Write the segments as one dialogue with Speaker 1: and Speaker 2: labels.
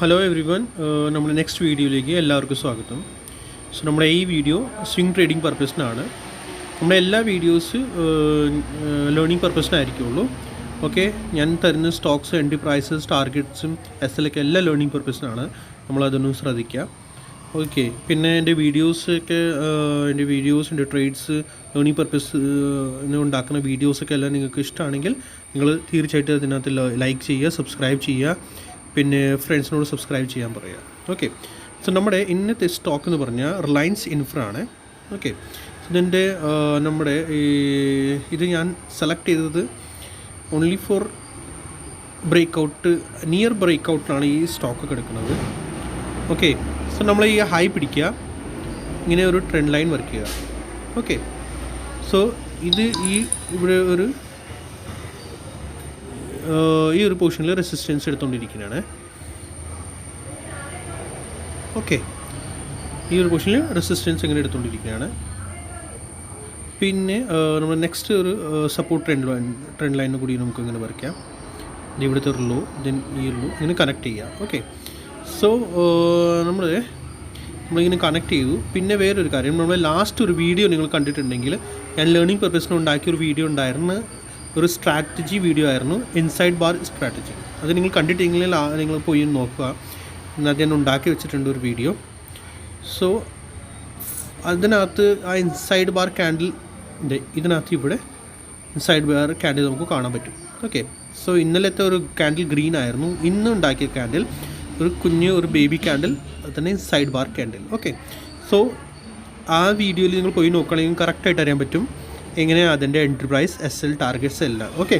Speaker 1: Hello everyone നമ്മുടെ next വീഡിയോയിലേക്ക് എല്ലാവർക്കും സ്വാഗതം. സോ നമ്മുടെ ഈ വീഡിയോ സ്വിംഗ് ട്രേഡിംഗ് പർപ്പസിനാണ് നമ്മുടെ എല്ലാ വീഡിയോസ് ലേണിംഗ് പർപ്പസിനായിരിക്കുള്ളൂ ഓക്കെ ഞാൻ തരുന്ന സ്റ്റോക്സ് എൻട്രി പ്രൈസസ് ടാർഗറ്റ്സും എസ് എൽ ഒക്കെ എല്ലാ ലേണിംഗ് പർപ്പസിനാണ് നമ്മളതൊന്നും ശ്രദ്ധിക്കുക ഓക്കെ പിന്നെ എന്റെ വീഡിയോസൊക്കെ എന്റെ വീഡിയോസ് എന്റെ ട്രേഡ്സ് ലേണിംഗ് പർപ്പസ് ഉണ്ടാക്കുന്ന വീഡിയോസൊക്കെ എല്ലാം നിങ്ങൾക്ക് ഇഷ്ടമാണെങ്കിൽ നിങ്ങൾ തീർച്ചയായിട്ടും അതിനകത്ത് ലൈക്ക് ചെയ്യുക സബ്സ്ക്രൈബ് ചെയ്യുക. പിന്നെ ഫ്രണ്ട്സിനോട് സബ്സ്ക്രൈബ് ചെയ്യാൻ പറയുക ഓക്കെ സോ നമ്മുടെ ഇന്നത്തെ സ്റ്റോക്ക് എന്ന് പറഞ്ഞാൽ റിലയൻസ് ഇൻഫ്ര ആണ്. ഓക്കെ ഇതിന്റെ നമ്മുടെ ഈ ഇത് ഞാൻ സെലക്ട് ചെയ്തത് only for break out near break ഔട്ടിലാണ് ഈ സ്റ്റോക്ക് കിടക്കുന്നത് ഓക്കെ സോ നമ്മൾ ഈ ഹൈ പിടിക്കുക. ഇങ്ങനെ ഒരു ട്രെൻഡ് ലൈൻ വർക്ക് ചെയ്യുക ഓക്കെ സോ ഇത് ഈ ഇവിടെ ഒരു ഈ ഒരു പൊസിഷനിൽ റെസിസ്റ്റൻസ് എടുത്തുകൊണ്ടിരിക്കുകയാണ് ഓക്കെ ഈ ഒരു പൊസിഷനിൽ റെസിസ്റ്റൻസ് ഇങ്ങനെ എടുത്തുകൊണ്ടിരിക്കുകയാണ് പിന്നെ നമ്മൾ നെക്സ്റ്റ് ഒരു സപ്പോർട്ട് ട്രെൻഡ് ലൈൻ ട്രെൻഡ് ലൈനിന് കൂടി നമുക്ക് ഇങ്ങനെ വരയ്ക്കാം. ഇവിടുത്തെ ഒരു ലോ ദെൻ ഈ ലോ ഇങ്ങനെ കണക്ട് ചെയ്യാം. ഓക്കെ സോ നമ്മൾ നമ്മളിങ്ങനെ കണക്ട് ചെയ്തു. പിന്നെ വേറൊരു കാര്യം നമ്മൾ ലാസ്റ്റ് ഒരു വീഡിയോ നിങ്ങൾ കണ്ടിട്ടുണ്ടെങ്കിൽ ഞാൻ ലേണിംഗ് പർപ്പസിന് ഉണ്ടാക്കിയ ഒരു വീഡിയോ ഉണ്ടായിരുന്നു. ഒരു സ്ട്രാറ്റജി വീഡിയോ ആയിരുന്നു ഇൻസൈഡ് ബാർ സ്ട്രാറ്റജി അത് നിങ്ങൾ കണ്ടിട്ടില്ലെങ്കിൽ നിങ്ങൾ പോയി നോക്കുക. എന്നത് ഞാൻ ഉണ്ടാക്കി വെച്ചിട്ടുണ്ട് ഒരു വീഡിയോ സോ അതിനകത്ത് ആ ഇൻസൈഡ് ബാർ ക്യാൻഡിൽ ഇതിനകത്ത് ഇവിടെ ഇൻസൈഡ് ബാർ ക്യാൻഡിൽ നമുക്ക് കാണാൻ പറ്റും. ഓക്കെ സോ ഇന്നലത്തെ ഒരു ക്യാൻഡിൽ ഗ്രീൻ ആയിരുന്നു. ഇന്ന് ഉണ്ടാക്കിയ ക്യാൻഡിൽ ഒരു കുഞ്ഞ് ഒരു ബേബി ക്യാൻഡിൽ തന്നെ inside bar candle okay so ആ വീഡിയോയിൽ നിങ്ങൾ പോയി നോക്കുകയാണെങ്കിൽ കറക്റ്റായിട്ട് അറിയാൻ പറ്റും. എങ്ങനെയാണ് അതിന്റെ entry price S L targets എല്ലാം? ഓക്കെ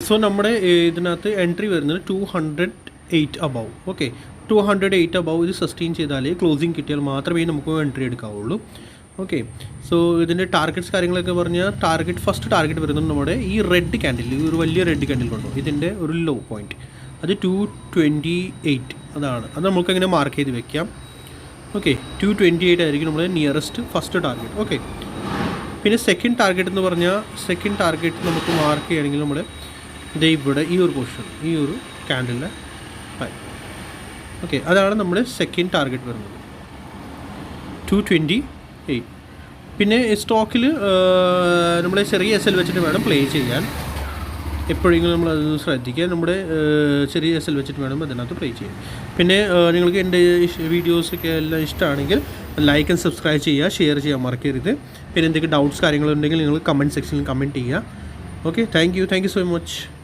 Speaker 1: സോ നമ്മുടെ ഇതിനകത്ത് എൻട്രി വരുന്നത് two hundred eight above okay two hundred eight above ഇത് സസ്റ്റെയിൻ ചെയ്താലേ ക്ലോസിങ് കിട്ടിയാൽ മാത്രമേ നമുക്ക് എൻട്രി എടുക്കാവുള്ളൂ. ഓക്കെ സോ ഇതിന്റെ ടാർഗറ്റ്സ് കാര്യങ്ങളൊക്കെ പറഞ്ഞാൽ ടാർഗറ്റ് ഫസ്റ്റ് ടാർഗറ്റ് വരുന്നത് നമ്മുടെ ഈ റെഡ് ക്യാൻഡിൽ ഒരു വലിയ റെഡ് ക്യാൻഡിൽ കൊണ്ടു? ഇതിന്റെ ഒരു ലോ പോയിന്റ് അത് ടു ട്വന്റി എയ്റ്റ് അതാണ്. അത് നമുക്ക് എങ്ങനെ മാർക്ക് ചെയ്ത് വെക്കാം? ഓക്കെ ടു ട്വന്റി എയ്റ്റ് ആയിരിക്കും നമ്മുടെ നിയറസ്റ്റ് ഫസ്റ്റ് ടാർഗറ്റ് ഓക്കെ പിന്നെ സെക്കൻഡ് ടാർഗറ്റ് എന്ന് പറഞ്ഞാൽ സെക്കൻഡ് ടാർഗറ്റ് നമുക്ക് മാർക്ക് ചെയ്യുകയാണെങ്കിൽ നമ്മുടെ ദേ ഇവിടെ ഈ ഒരു പൊസിഷൻ ഈ ഒരു ക്യാൻഡലിന്റെ ഹൈ ഓക്കെ അതാണ് നമ്മുടെ സെക്കൻഡ് ടാർഗറ്റ് വരുന്നത്. ടു ട്വന്റി എയ്റ്റ് പിന്നെ സ്റ്റോക്കിൽ നമ്മുടെ ചെറിയ എസ് എൽ വെച്ചിട്ട് വേണം പ്ലേ ചെയ്യാൻ. എപ്പോഴെങ്കിലും നമ്മൾ അത് ശ്രദ്ധിക്കുക. നമ്മുടെ ചെറിയ എസ് എൽ വെച്ചിട്ട് വേണം അതിനകത്ത് പ്ലേ ചെയ്യാൻ. പിന്നെ നിങ്ങൾക്ക് എന്റെ വീഡിയോസൊക്കെ എല്ലാം ഇഷ്ടമാണെങ്കിൽ ലൈക്ക് ആൻഡ് സബ്സ്ക്രൈബ് ചെയ്യുക ഷെയർ ചെയ്യാൻ മറക്കരുത്. പിന്നെ എന്തെങ്കിലും ഡൗട്ട്സ് കാര്യങ്ങളുണ്ടെങ്കിൽ നിങ്ങൾ കമന്റ് സെക്ഷനിൽ കമന്റ് ചെയ്യുക. Okay thank you thank you so much